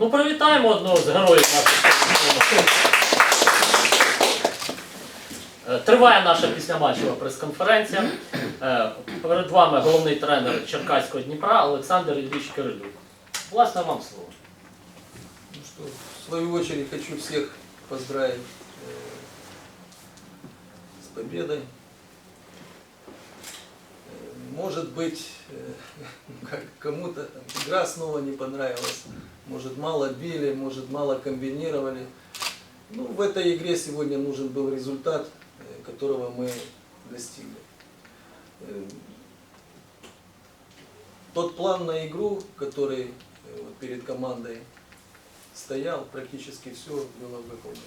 Ну, привітаємо одного з героїв. Е, Триває наша післяматчева прес-конференція. Е, Перед вами головний тренер Черкаського Дніпра Олександр Ілліч Кирилюк. Власне, вам слово. Ну что, в свою очередь хочу всех поздравить э, с победой. Может быть, э, как кому-то игра снова не понравилась, может мало били, может мало комбинировали. Ну, в этой игре сегодня нужен был результат, э, которого мы достигли. Э, Тот план на игру, который перед командой стоял, практически все было выполнено.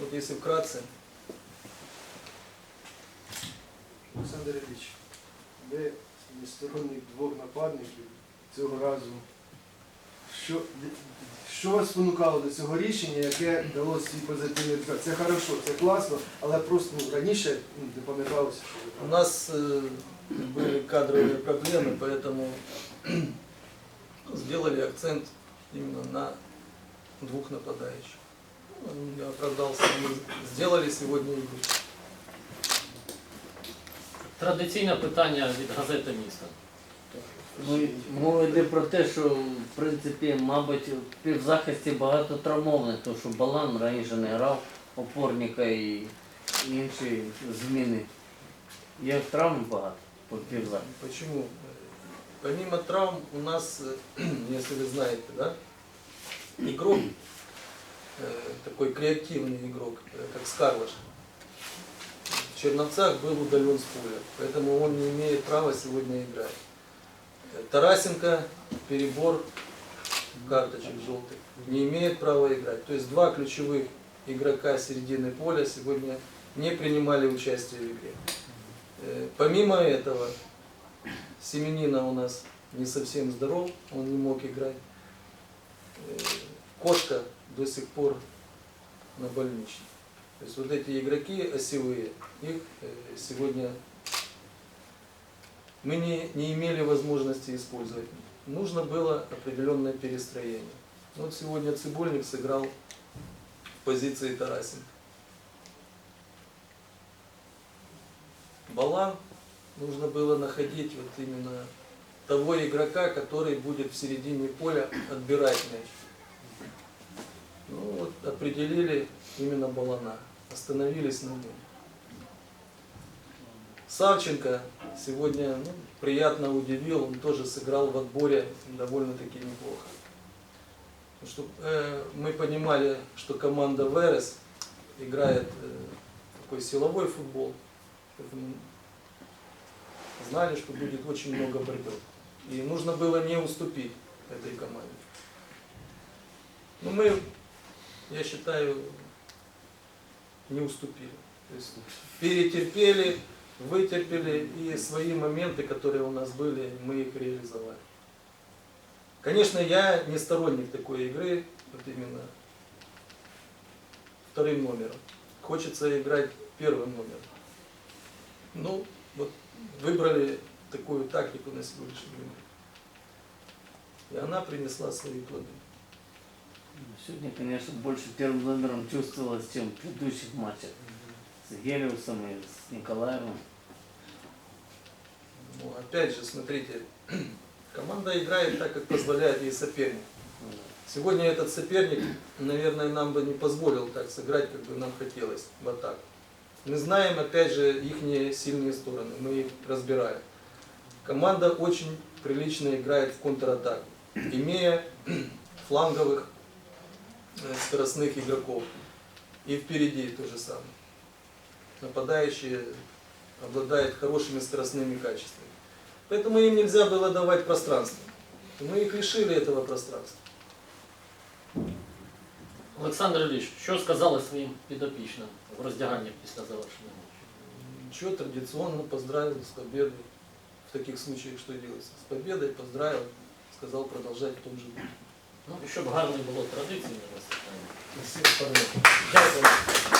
Вот если вкратце, Олександр Ілліч, ви зі сторонніх двох нападників цього разу. Що, що вас спонукало до цього рішення, яке дало свій позитивний результат? Це хорошо, це класно, але просто ну, раніше ну, не пам'яталося, що ви у там. нас э, были кадровые проблемы, поэтому сделали акцент именно на двух нападающих. Ну, он не оправдался, мы сделали сегодня игру. Традиційне питання від газети міста. Ну, мова йде про те, що в принципі, мабуть, в півзахисті багато травмованих, тому що Балан раніше не грав, опорника і інші зміни. Є травм багато по півзахисті. Почему? Э, Помимо травм у нас, э, если вы знаете, да, игрок, э, такой креативный игрок, э, как Скарлаш, в Черновцах был удален с поля, поэтому он не имеет права сегодня играть. Э, Тарасенко, перебор карточек желтых, не имеет права играть. То есть два ключевых игрока середины поля сегодня не принимали участие в игре. Э, Помимо этого, Семенина у нас не совсем здоров, он не мог играть. Э, Кошка до сих пор на больничном. То есть вот эти игроки осевые, их э, сегодня мы не, не имели возможности использовать. Нужно было определенное перестроение. Вот сегодня Цибульник сыграл в позиции Тарасенко. Балан нужно было находить вот именно того игрока, который будет в середине поля отбирать мяч. Ну вот определили именно Балана, остановились на нем. Савченко сегодня ну, приятно удивил, он тоже сыграл в отборе довольно-таки неплохо. Чтобы мы понимали, что команда Верес играет э, такой силовой футбол, знали, что будет очень много борьбы. И нужно было не уступить этой команде. Но мы, я считаю, не уступили. То есть перетерпели, вытерпели и свои моменты, которые у нас были, мы их реализовали. Конечно, я не сторонник такой игры, вот именно вторым номером. Хочется играть первым номером. Ну, вот выбрали такую тактику на сегодняшний день. И она принесла свои плоды. Сегодня, конечно, больше первым номером чувствовалось, чем в предыдущих матчах. С Гелиусом и с Николаевым. Ну, опять же, смотрите, команда играет так, как позволяет ей соперник. Сегодня этот соперник, наверное, нам бы не позволил так сыграть, как бы нам хотелось в атаку. Мы знаем, опять же, их сильные стороны, мы их разбираем. Команда очень прилично играет в контратаку, имея фланговых скоростных игроков. И впереди то же самое. Нападающие обладают хорошими скоростными качествами. Поэтому им нельзя было давать пространство. Мы их лишили этого пространства. Олександр Ілліч, що сказали своїм підопічним в роздяганні після завершення матчу? Ничего, традиционно поздравил с победой. В таких случаях что делается? С победой поздравил, сказал продолжать в том же духе. Ну, щоб гарно було традиційне парни. Дякую.